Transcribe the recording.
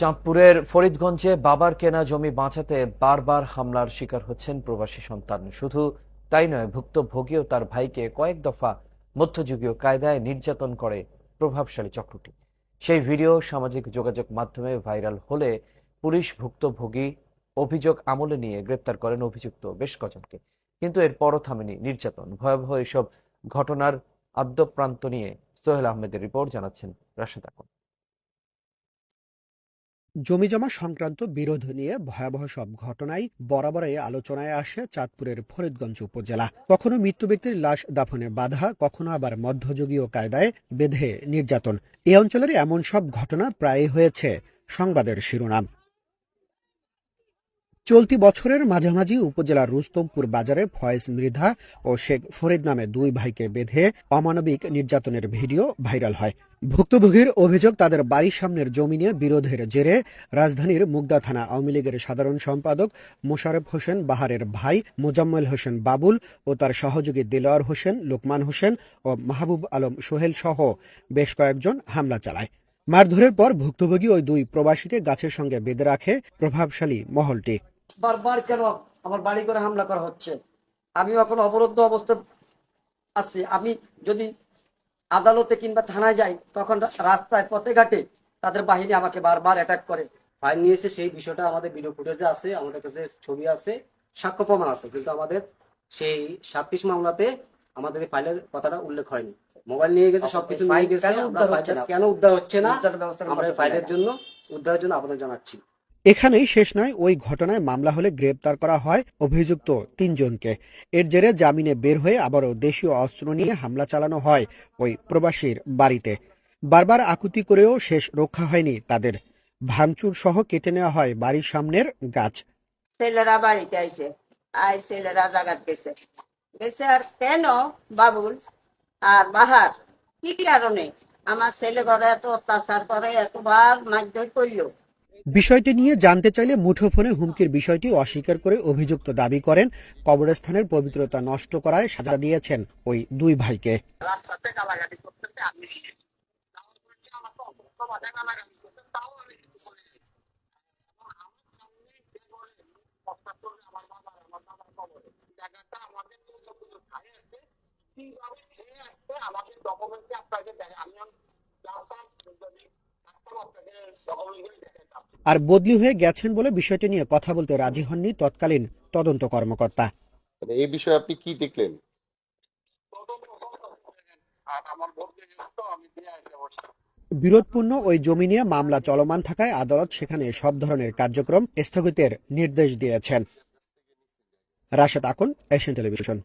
চাঁদপুরের ফরিদগঞ্জে বাবার কেনা জমি বাঁচাতে বারবার হামলার শিকার হচ্ছেন প্রবাসী সন্তান। শুধু তাই নয়, ভুক্তভোগীও তার ভাইকে কয়েক দফা মধ্যযুগীয় কায়দায় নির্যাতন করে প্রভাবশালী চক্রটি। সেই ভিডিও সামাজিক যোগাযোগ মাধ্যমে ভাইরাল হলে পুলিশ ভুক্তভোগী অভিযোগ আমলে নিয়ে গ্রেপ্তার করেন অভিযুক্ত বেশ কজনকে। কিন্তু এরপরও থামেনি নির্যাতন। ভয়াবহ এসব ঘটনার আদ্যপ্রান্ত নিয়ে সোহেল আহমেদের রিপোর্ট জানাচ্ছেন রাশেদ আকন জমিজমা সংক্রান্ত বিরোধ নিয়ে ভয়াবহ সব ঘটনাই বরাবরই আলোচনায় আসে চাঁদপুরের ফরিদগঞ্জ উপজেলা। কখনো মৃত্যু ব্যক্তির লাশ দাফনে বাধা, কখনো আবার মধ্যযুগীয় কায়দায় বেঁধে নির্যাতন। এ অঞ্চলের এমন সব ঘটনা প্রায়ই হয়েছে সংবাদের শিরোনাম। চলতি বছরের মাঝামাঝি উপজেলার রুস্তমপুর বাজারে ফয়েজ মৃধা ও শেখ ফরিদ নামে দুই ভাইকে বেঁধে অমানবিক নির্যাতনের ভিডিও ভাইরাল হয়। ভুক্তভোগীর অভিযোগ, তাদের বাড়ির সামনের জমি নিয়ে বিরোধের জেরে রাজধানীর মুগদা থানা আওয়ামী লীগের সাধারণ সম্পাদক মোশারফ হোসেন, বাহারের ভাই মোজাম্মেল হোসেন বাবুল ও তার সহযোগী দিলওয়ার হোসেন, লোকমান হোসেন ও মাহবুব আলম সোহেল সহ বেশ কয়েকজন হামলা চালায়। মারধরের পর ভুক্তভোগী ওই দুই প্রবাসীকে গাছের সঙ্গে বেঁধে রাখে প্রভাবশালী মহলটি। বারবার কেন আমার বাড়ি করে হামলা করা হচ্ছে? আমি এখন অবরুদ্ধ অবস্থা আছি। আমি যদি আদালতে কিংবা থানায় যাই তখন রাস্তায় পথে ঘাটে তাদের বাহিনী আমাকে বারবার অ্যাটাক করে। ফাইল নিয়েছে সেই বিষয়টা আমাদের ভিডিও ফুটেজে আছে আমাদের কাছে ছবি আছে সাক্ষ্য প্রমাণ আছে কিন্তু আমাদের সেই সাতত্রিশ মামলাতে আমাদের ফাইলের কথাটা উল্লেখ হয়নি। মোবাইল নিয়ে গেছে সবকিছু নিয়ে গেছে কেন উদ্ধার হচ্ছে না? আমরা ফাইলের জন্য উদ্ধারের জন্য আবেদন জানাচ্ছি। এখানেই শেষ নয়, ওই ঘটনায় মামলা হলে গ্রেপ্তার করা হয় অভিযুক্ত তিনজনকে। এর জেরে জামিনে বের হয়ে আবারও দেশীয় অস্ত্র নিয়ে হামলা চালানো হয় ওই প্রবাসীর বাড়িতে। বারবার আকুতি করেও শেষ রক্ষা হয়নি তাদের। ভাঙচুর সহ কেটে নেওয়া হয় বাড়ির সামনের গাছ। ছেলেরা বাড়িতে আইছে, আই ছেলেরা জাগাত গেছে। গেছে আর কেন বাবুল? আর বাহার, কি কারণে? আমার ছেলে ঘরে এত অত্যাচার করে, এতবার মারধর করল। বিষয়টি নিয়ে জানতে চাইলে মুঠোফোনে হুমকির বিষয়টি অস্বীকার করে অভিযুক্ত দাবি করেন। কবরস্থানের পবিত্রতা নষ্ট করায় সাজা দিয়েছেন ওই দুই ভাইকে। আমাদের ডকুমেন্টে আপনাকে আমি আর বদলি হয়ে গেছেন বলে বিষয়টি নিয়ে কথা বলতে রাজি হননি তৎকালীন তদন্ত কর্মকর্তা। মানে এই বিষয়ে আপনি কি দেখলেন? বিরোধপূর্ণ ওই জমি নিয়ে মামলা চলমান থাকায় আদালত সেখানে সব ধরনের কার্যক্রম স্থগিতের নির্দেশ দিয়েছেন। Rashed Akun Asian television.